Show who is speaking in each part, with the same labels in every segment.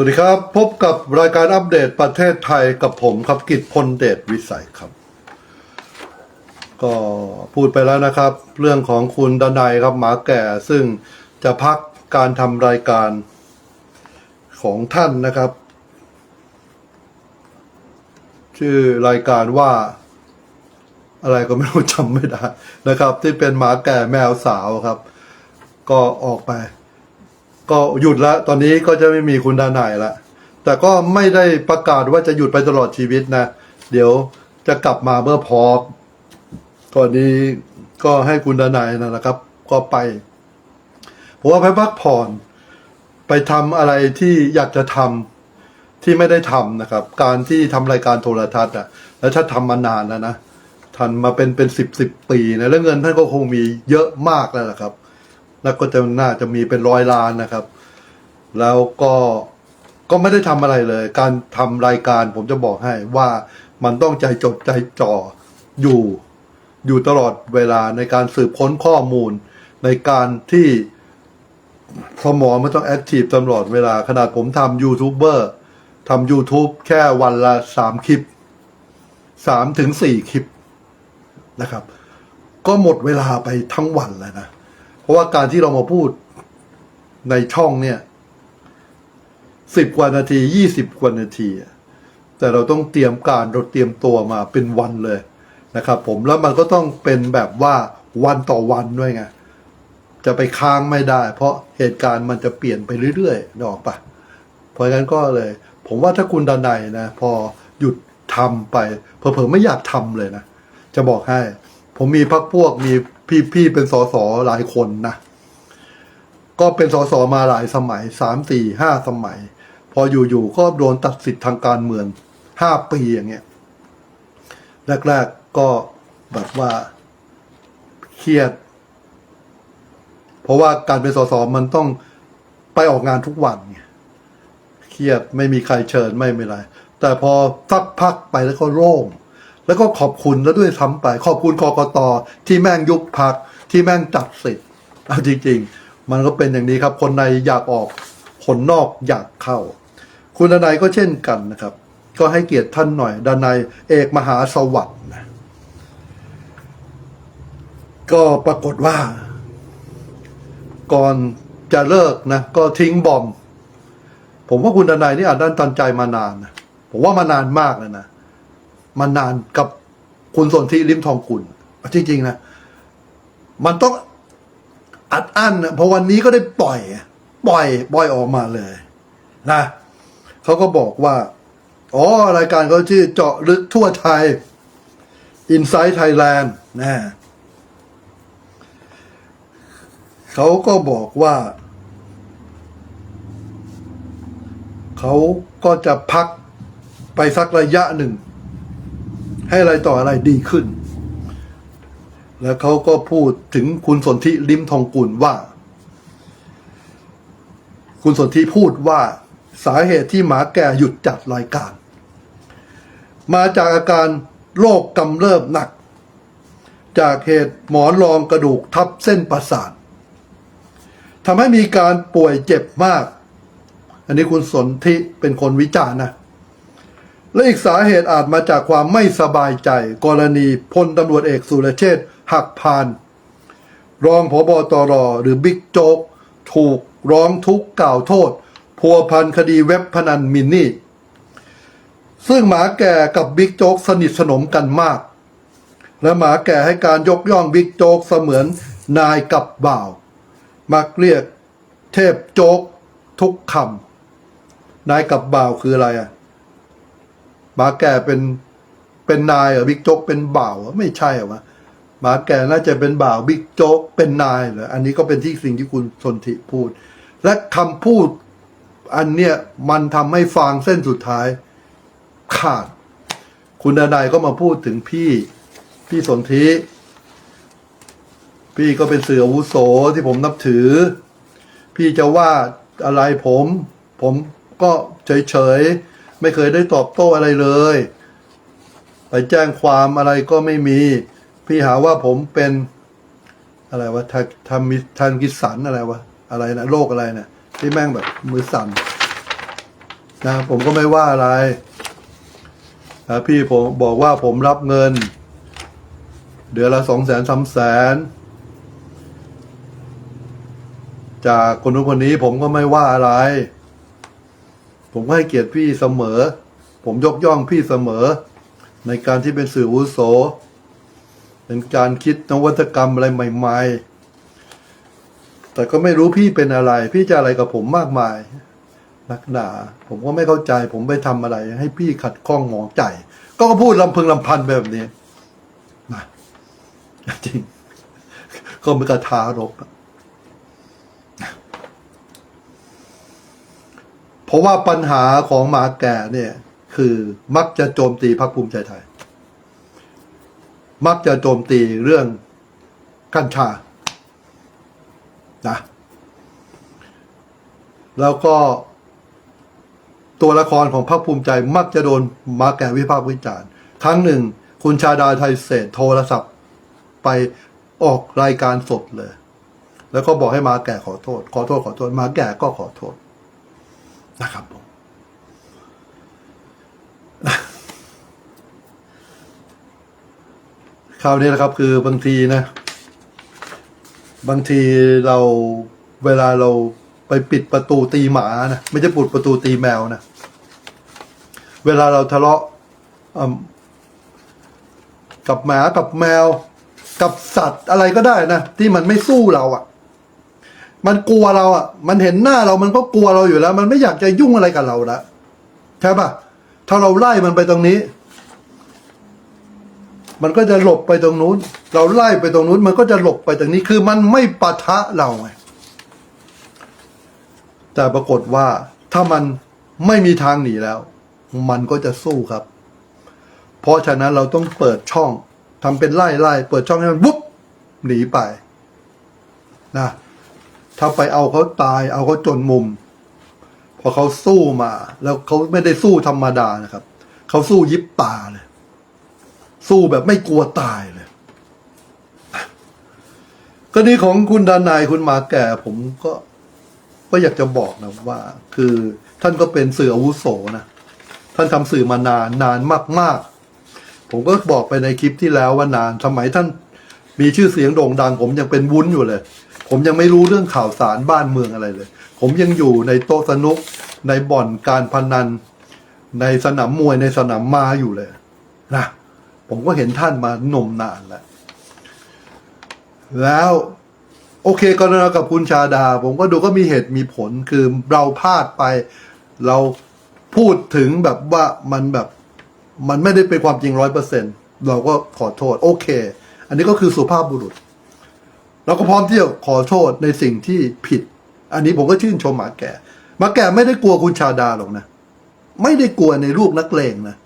Speaker 1: วัสดีครับ พบกับรายการอัปเดตประเทศไทยกับผมครับกิตพลเดชวิสัยครับ ก็พูดไปแล้วนะครับ เรื่องของคุณดนัยครับหมาแก่ซึ่งจะพักการทำรายการของท่านนะครับ ชื่อรายการว่า อะไรก็ไม่รู้จำไม่ได้นะครับ ที่เป็นหมาแก่แมวสาวครับ ก็ออกไป ก็หยุดล้วตอนนี้ก็จะไม่มีคุณดานายละแต่ก็ไม่ได้ประกาศว่าจะหยุดไปตลอดชีวิตนะ เดี๋ยวจะกลับมาเมื่อพร้อมตอนนี้ก็ให้คุณดานายนะนะครับ ก็ไปผมว่าไปพักผ่อนไปทำอะไรที่อยากจะทำที่ไม่ได้ทำนะครับ การที่ทำรายการโทรทัศน์อะ แล้วถ้าทำมานานแล้วนะทันมาเป็นเป็นสิบสิบปีนะแล้วเงินท่านก็คงมีเยอะมากแล้วล่ะครับ แล้วก็จะน่าจะมีเป็นร้อยล้านนะครับ แล้วก็ก็ไม่ได้ทำอะไรเลย การทำรายการผมจะบอกให้ว่ามันต้องใจจดใจจ่ออยู่อยู่ตลอดเวลาในการสืบค้นข้อมูล ในการที่สมองมันต้องแอคทีฟตลอดเวลา ขนาดผมทำยูทูบเบอร์ทำ YouTube แค่วันละสามคลิปสามถึงสี่คลิปนะครับ ก็หมดเวลาไปทั้งวันแล้วนะ ราะว่าการที่เรามาพูดในช่องเนี่ยสิบกว่านาทียี่สิบกว่านาที แต่เราต้องเตรียมการเราเตรียมตัวมาเป็นวันเลยนะครับผมแล้วมันก็ต้องเป็นแบบว่าวันต่อวันด้วยไงจะไปค้างไม่ได้ เพราะเหตุการณ์มันจะเปลี่ยนไปเรื่อยๆนึกออกปะเพราะงั้นก็เลย ผมว่าถ้าคุณดานายนะ พอหยุดทำไปเผลอๆไม่อยากทำเลยนะ จะบอกให้ ผมมีพักพวกมี พี่ๆเป็นสสหลายคนนะ ก็เป็นสสมาหลายสมัยสามสี่ห้าสมัย พออยู่ๆก็โดนตัดสิทธิ์ทางการเมืองห้าปีอย่างเงี้ยแรกๆก็แบบว่าเครียด เพราะว่าการเป็นสสมันต้องไปออกงานทุกวันไงเครียดไม่มีใครเชิญไม่เป็นไร แต่พอสักพักไปแล้วก็โล่ง แล้วก็ขอบคุณแล้วด้วยซ้ำไป ขอบคุณกกตที่แม่งยุบพักที่แม่งจัดสิทธิ์เอาจริง ๆ มันก็เป็นอย่างนี้ครับ คนในอยากออกคนนอกอยากเข้า คุณดนายก็เช่นกันนะครับ ก็ให้เกียรติท่านหน่อยดนายเอกมหาสวัสดิ์นะก็ปรากฏว่า ก่อนจะเลิกนะ ก็ทิ้งบอม ผมว่าคุณดนายนี่อาจด้านตันใจมานานนะผมว่ามานานมากแล้วนะ มานานกับคุณสนธิริมทองกุลจริงๆนะมันต้องอัดอั้นนะเพราะวันนี้ก็ได้ปล่อย ปล่อย ปล่อยออกมาเลย นะเขาก็บอกว่า อ๋อ รายการเขาชื่อเจาะลึกทั่วไทย Inside Thailand นะเขาก็บอกว่า เขาก็จะพักไปสักระยะหนึ่ง ให้อะไรต่ออะไรดีขึ้น แล้วเขาก็พูดถึงคุณสนธิลิมทองกุลว่า คุณสนธิพูดว่าสาเหตุที่หมาแก่หยุดจัดรายการ มาจากอาการโรคกำเริบหนัก จากเหตุหมอนรองกระดูกทับเส้นประสาททำให้มีการป่วยเจ็บมาก อันนี้คุณสนธิเป็นคนวิจารณ์นะ และอีกสาเหตุอาจมาจากความไม่สบายใจ กรณีพลตำรวจเอกสุรเชษฐ์หักพาน รองพบตรหรือบิ๊กโจ๊กถูกร้องทุกข์กล่าวโทษ พัวพันคดีเว็บพนันมินนี่ ซึ่งหมาแก่กับบิ๊กโจ๊กสนิทสนมกันมาก และหมาแก่ให้การยกย่องบิ๊กโจ๊กเสมือนนายกับบ่าว มักเรียกเทพโจ๊กทุกคำนายกับบ่าวคืออะไรอะ หมาแก่เป็นเป็นนายเหรอบิ๊กโจ๊กเป็นบ่าวไม่ใช่หรอวะหมาแก่น่าจะเป็นบ่าวบิ๊กโจ๊กเป็นนายเหรออันนี้ก็เป็นที่สิ่งที่คุณสนธิพูด และคำพูดอันเนี้ยมันทำให้ฟางเส้นสุดท้าย ขาด คุณดนายก็มาพูดถึงพี่พี่สนธิพี่ก็เป็นเสืออาวุโสที่ผมนับถือ พี่จะว่าอะไรผม ผมก็เฉยๆ ไม่เคยได้ตอบโต้อะไรเลย ไปแจ้งความอะไรก็ไม่มี พี่หาว่าผมเป็นอะไรวะทาทามิทานกิสันอะไรวะอะไรนะโรคอะไรนะที่แม่งแบบมือสั่นนะผมก็ไม่ว่าอะไรนะพี่ผมบอกว่าผมรับเงิน เดือนละสองแสนสามแสนจากคนนู้นคนนี้ผมก็ไม่ว่าอะไร ผมก็ให้เกียรติพี่เสมอ ผมยกย่องพี่เสมอ ในการที่เป็นสื่อวุโส เป็นการคิดนวัตกรรมอะไรใหม่ ๆ แต่ก็ไม่รู้พี่เป็นอะไร พี่จะอะไรกับผมมากมายนักหนา ผมก็ไม่เข้าใจ ผมไปทำอะไร ให้พี่ขัดข้องหมองใจ ก็พูดลำพึงลำพันแบบนี้นะจริง ก็ไม่กระทารบอะ เพราะว่าปัญหาของหมาแก่เนี่ย คือมักจะโจมตีพรรคภูมิใจไทย มักจะโจมตีเรื่องกัญชานะแล้วก็ตัวละครของพรรคภูมิใจมักจะโดนมาแก่วิพากษ์วิจารณ์ ครั้งหนึ่ง คุณชาดาไทยเศษโทรศัพท์ ไปออกรายการสดเลย แล้วก็บอกให้มาแก่ขอโทษ ขอโทษขอโทษมาแก่ก็ขอโทษ นะครับผมคราวนี้นะครับ คือบางทีนะ บางทีเราเวลาเราไปปิดประตูตีหมานะไม่ใช่ปิดประตูตีแมวนะ เวลาเราทะเลาะกับหมากับแมว กับสัตว์อะไรก็ได้นะ ที่มันไม่สู้เราอะ่ะ มันกลัวเราอะ มันเห็นหน้าเรามันก็กลัวเราอยู่แล้ว มันไม่อยากจะยุ่งอะไรกับเราละใช่ปะถ้าเราไล่มันไปตรงนี้ มันก็จะหลบไปตรงนู้น เราไล่ไปตรงนู้น มันก็จะหลบไปตรงนี้ คือมันไม่ปะทะเราไงแต่ปรากฏว่าถ้ามันไม่มีทางหนีแล้ว มันก็จะสู้ครับ เพราะฉะนั้นเราต้องเปิดช่องทำเป็นไล่ไล่เปิดช่องให้มันวุบหนีไปนะ ถ้าไปเอาเขาตาย เอาเขาจนมุม พอเขาสู้มา แล้วเขาไม่ได้สู้ธรรมดานะครับ เขาสู้ยิบตาเลย สู้แบบไม่กลัวตายเลยกรณีของคุณดานายคุณมาแก่ ผมก็ก็อยากจะบอกนะว่า คือท่านก็เป็นสื่ออาวุโสนะ ท่านทำสื่อมานานนานมาก ๆ ผมก็บอกไปในคลิปที่แล้วว่านานสมัยท่านมีชื่อเสียงโด่งดัง ผมยังเป็นวุ้นอยู่เลย ผมยังไม่รู้เรื่องข่าวสารบ้านเมืองอะไรเลย ผมยังอยู่ในโต๊ะสนุก ในบ่อนการพนัน ในสนามมวยในสนามม้าอยู่เลยนะผมก็เห็นท่านมานมนานแล้ว แล้วโอเคกรณีกับคุณชาดา ผมก็ดูก็มีเหตุมีผลคือเราพลาดไป เราพูดถึงแบบว่ามันแบบ มันไม่ได้เป็นความจริงร้อยเปอร์เซ็นเราก็ขอโทษ โอเค อันนี้ก็คือสุภาพบุรุษ เราก็พร้อมที่จะขอโทษในสิ่งที่ผิด อันนี้ผมก็ชื่นชมหมาแก่หมาแก่ไม่ได้กลัวคุณชาดาหรอกนะ ไม่ได้กลัวในลูกนักเลงนะ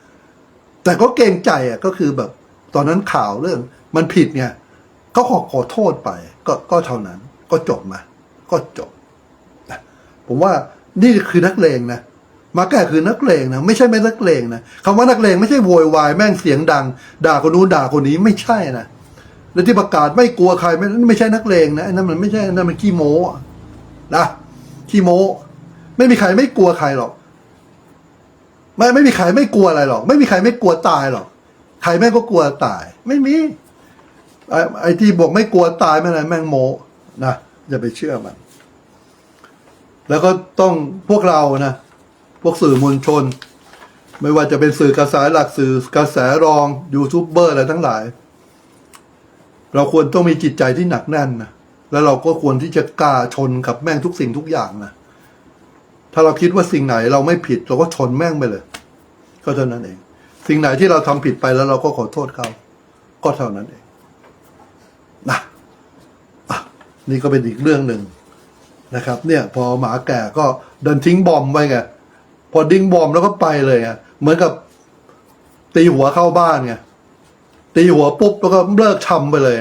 Speaker 1: แต่ก็เกรงใจอะก็คือแบบ ตอนนั้นข่าวเรื่อง มันผิดไงก็ขอขอโทษไป ก็ก็เท่านั้น ก็จบมา ก็จบผมว่านี่คือนักเลงนะมาแก่คือนักเลงนะไม่ใช่ไม่นักเลงนะคำว่านักเลงไม่ใช่โวยวายแม่งเสียงดัง ด่าคนนู้นด่าคนนี้ไม่ใช่นะ แล้วที่ประกาศไม่กลัวใครไม่ไม่ใช่นักเลงนะไอ้นั่นมันไม่ใช่นั่นมันขี้โม้อะนะขี้โม้ ไม่มีใครไม่กลัวใครหรอก ไม่ไม่มีใครไม่กลัวอะไรหรอก ไม่มีใครไม่กลัวตายหรอกใครแม่งก็กลัวตาย ไม่มีไอ้ไอ้ที่บอกไม่กลัวตายไม่อะไรแม่งโมนะอย่าไปเชื่อมัน แล้วก็ต้องพวกเรานะพวกสื่อมวลชน ไม่ว่าจะเป็นสื่อกระแสหลักสื่อกระแสรองยูทูบเบอร์อะไรทั้งหลาย เราควรต้องมีจิตใจที่หนักแน่นนะแล้วเราก็ควรที่จะกล้าชนกับแม่งทุกสิ่งทุกอย่างนะถ้าเราคิดว่าสิ่งไหนเราไม่ผิด เราก็ชนแม่งไปเลยก็เท่านั้นเอง สิ่งไหนที่เราทำผิดไปแล้วเราก็ขอโทษเขาก็เท่านั้นเองนะอะนี่ก็เป็นอีกเรื่องหนึ่งนะครับ เนี่ย พอหมาแก่ก็เดินทิ้งบอมไว้ไงพอดิ้งบอมแล้วก็ไปเลยไงเหมือนกับตีหัวเข้าบ้านไง ตีหัวปุ๊บแล้วก็เลิกทำไปเลย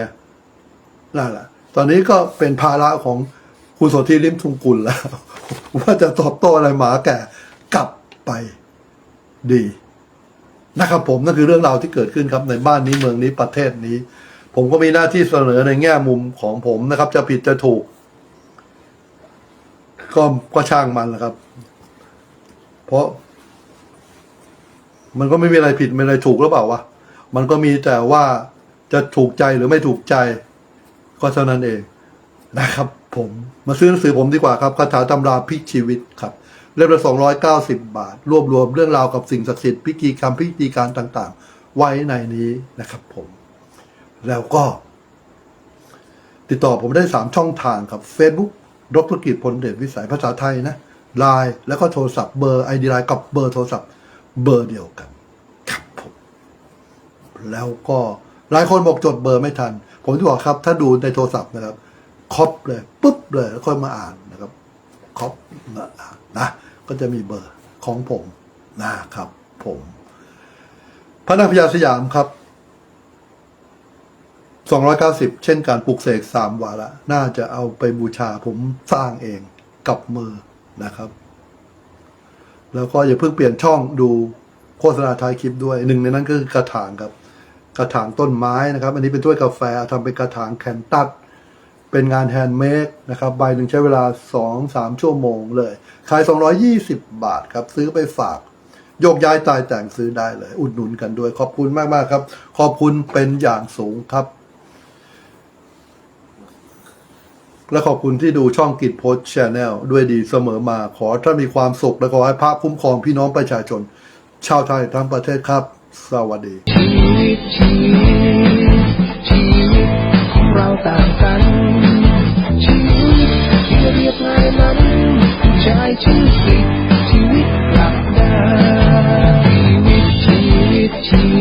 Speaker 1: นั่นแหละ ตอนนี้ก็เป็นภาระของคุณโสธีริมทุงกุลแล้ว ว่าจะตอบโต้อะไรหมาแก่กลับไปดีนะครับผมนั่นคือเรื่องราวที่เกิดขึ้นครับในบ้านนี้เมืองนี้ประเทศนี้ ผมก็มีหน้าที่เสนอในแง่มุมของผมนะครับ จะผิดจะถูก ก็ก็ช่างมันแหละครับ เพราะ มันก็ไม่มีอะไรผิดไม่มีอะไรถูกหรือเปล่าวะ มันก็มีแต่ว่าจะถูกใจหรือไม่ถูกใจ ก็เท่านั้นเองนะครับ ผมมาซื้อหนังสือผมดีกว่าครับคาถาตำราพิกชีวิตครับเล่มละสองร้อยเก้าสิบบาท รวบรวมเรื่องราวกับสิ่งศักดิ์สิทธิ์พิธีกรรมพิธีการต่าง ๆ ไว้ในนี้นะครับผม แล้วก็ ติดต่อผมได้สามช่องทางครับ Facebook ดรกิจพลเดชวิสัยภาษาไทยนะไลน์แล้วก็โทรศัพท์เบอร์ไอดีไลน์กับเบอร์โทรศัพท์เบอร์เดียวกัน แล้วก็หลายคนบอกจดเบอร์ไม่ทัน ผมจะบอกครับ ถ้าดูในโทรศัพท์นะครับคอปเลยปุ๊บเลยแล้วค่อยมาอ่านนะครับคอปมาอ่านนะก็จะมีเบอร์ของผมนะครับ ผม พระนางพญาสยามครับ290 เช่นการปลูกเสกสามวาระ น่าจะเอาไปบูชาผมสร้างเองกับมือนะครับ แล้วก็อย่าเพิ่งเปลี่ยนช่องดูโฆษณาท้ายคลิปด้วยหนึ่งในนั้นก็คือกระถางครับ กระถางต้นไม้นะครับ อันนี้เป็นถ้วยกาแฟทำเป็นกระถางแคนตัสเป็นงานแฮนด์เมดนะครับใบหนึ่งใช้เวลา 2-3 ชั่วโมงเลยขาย 220 บาทครับ ซื้อไปฝากโยกย้ายตายแต่งซื้อได้เลย อุดหนุนกันด้วย ขอบคุณมากๆครับ ขอบคุณเป็นอย่างสูงครับ และขอบคุณที่ดูช่องกิจโพสชแนลด้วยดีเสมอมาขอท่านมีความสุข และขอให้พระคุ้มครองพี่น้องประชาชน ชาวไทยทั้งประเทศครับ สวัสดี
Speaker 2: วิตชีวิตชีวิตของเราต่างกัน ชีวิตที่เรียบง่ายนั้นผู้ชายชื่อสิชีวิตหลักดาชีวิตชีวิตชีวิ